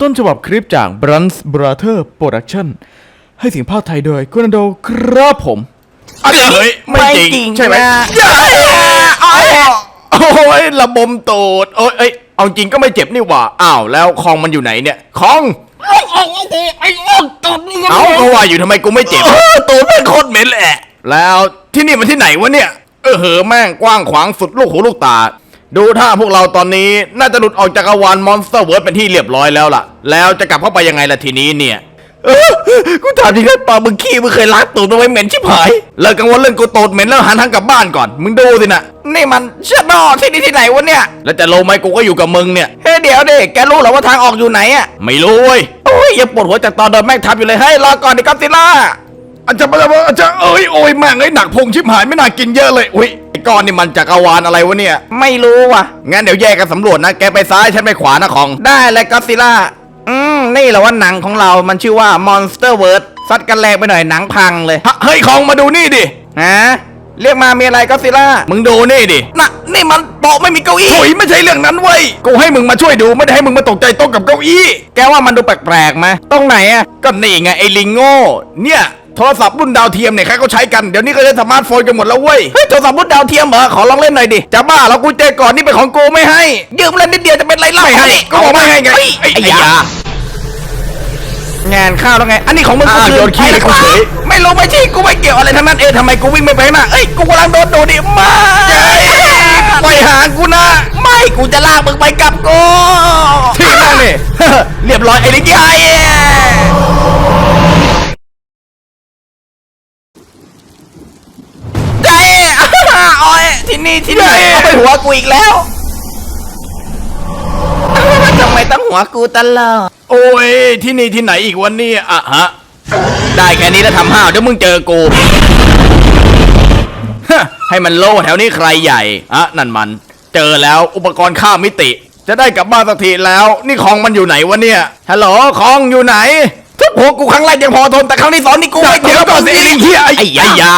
ต้นฉบับคลิปจาก b r u n c h Brother Production ให้เสียงภาคไทยโดยกุนันโดครับผมเฮ้ยไม่จริงใช่ไหมอย่าโอ้ยระบมตูดโอ้ยเอ้ยเอาจริงก็ไม่เจ็บนี่หว่าอ้าวแล้วคองมันอยู่ไหนเนี่ยคองไอ้ไอ้ไอ้ไอ้ไอ้ตุดนี่เอ้าก็ว่าอยู่ทำไมกูไม่เจ็บตูดแม่งโคตรเหม็นแหละ แล้วที่นี่มันที่ไหนวะเนี่ยเออเหอะแม่งกว้างขวางสุดลูกหูลูกตา ดูถ้าพวกเราตอนนี้น่าจะหลุดออกจากอวานมอนสเตอร์เวิร์ดเป็นที่เรียบร้อยแล้วล่ะ แล้วจะกลับเข้าไปยังไงล่ะทีนี้เนี่ยเออกูถามจริงๆปากมึงขี้มึงเคยล้างตูดเอาไว้เหม็นชิบหายเลิกกังวลเรื่องกูตูดเหม็นแล้วหันทางกลับบ้านก่อน มึงดูสินะนี่มันเชิดนอที่นี่ที่ไหนวะเนี่ย แล้วจะลงไหมกูก็อยู่กับมึงเนี่ย เฮ้ยเดี๋ยวดิแกรู้เหรอว่าทางออกอยู่ไหนอะไม่รู้เว้ยโอ้ยยังปวดหัวจากตอนโดนแม่งทับอยู่เลยเฮ้ยรอก่อนดิกัปติล่าอาจจะอาจจะเอ้ยโอ้ยแม่งไอ้ยหนักพุงชิบหายไม่น่ากินเยอะเลยอุ้ยไอ้ ก้อนนี่มันจักรวาลอะไรวะเนี่ย ไม่รู้ว่ะ งั้นเดี๋ยวแยกกันสำรวจนะ แกไปซ้ายฉันไปขวานะของ ได้เลยกัปติล่า อืม นี่แหละว่าหนังของเรา มันชื่อว่า Monster World ซัดกันแรงไปหน่อยหนังพังเลยเฮ้ยของมาดูนี่ดิ ฮะ เรียกมามีอะไรก็ซิล่า มึงดูนี่ดิ น่ะ นี่มันโต๊ะไม่มีเก้าอี้โอยไม่ใช่เรื่องนั้นเว้ย กูให้มึงมาช่วยดูไม่ได้ให้มึงมาตกใจโต๊ะกับเก้าอี้ แกว่ามันดูแปลกๆไหมตรงไหนอะก็นี่ไงไอ้ลิงโง่ เนี่ย โทรศัพท์รุ่นดาวเทียมเนี่ยใครเขาใช้กันเดี๋ยวนี้ก็ใช้สมาร์ทโฟนกันหมดแล้วเว้ยเฮ้ยโทรศัพท์รุ่นดาวเทียมเหรอขอลองเล่นหน่อยดิจะบ้าแล้วกูเจอก่อนนี่เป็นของกูไม่ให้ยืมเล่นนิดเดียวจะเป็นไรเล่าไม่ให้ก็บอกไม่ให้ไงไอ้ยางานข้าวแล้วไง อันนี้ของมึงอ้าวคืโยนขี้ไปให้กูเฉยไม่รู้ไม่ชี้กูไม่เกี่ยวอะไรทั้งนั้น เอ๊ะทำไมกูวิ่งไม่ไปข้างหน้าเอ้ย กูกำลังโดนดูดิมาไปหากูนะ ไม่ กูจะลากมึงไปกับกูที่นั่นนี่เรียบร้อยไอ้ลิกยา นี่ที่ไหนเอาไปหัวกูอีกแล้วทำไมต้องหัวกูตลอดโอ้ยที่นี่ที่ไหนอีกวันนี้อะฮะ ได้แค่นี้แล้วทำห้าวเดี๋ยวมึงเจอกูฮะให้มันโล่แถวนี้ใครใหญ่อะนั่นมัน เจอแล้วอุปกรณ์ข้ามมิติ จะได้กลับบ้านสักทีแล้ว นี่ของมันอยู่ไหนวะเนี่ยฮัลโหลของอยู่ไหนทุบหัวกูครั้งแรกยังพอทนแต่ครั้งที่สองนี่กูไม่เกี่ยวก่อนสิไอ้เหี้ยไอ้ยายา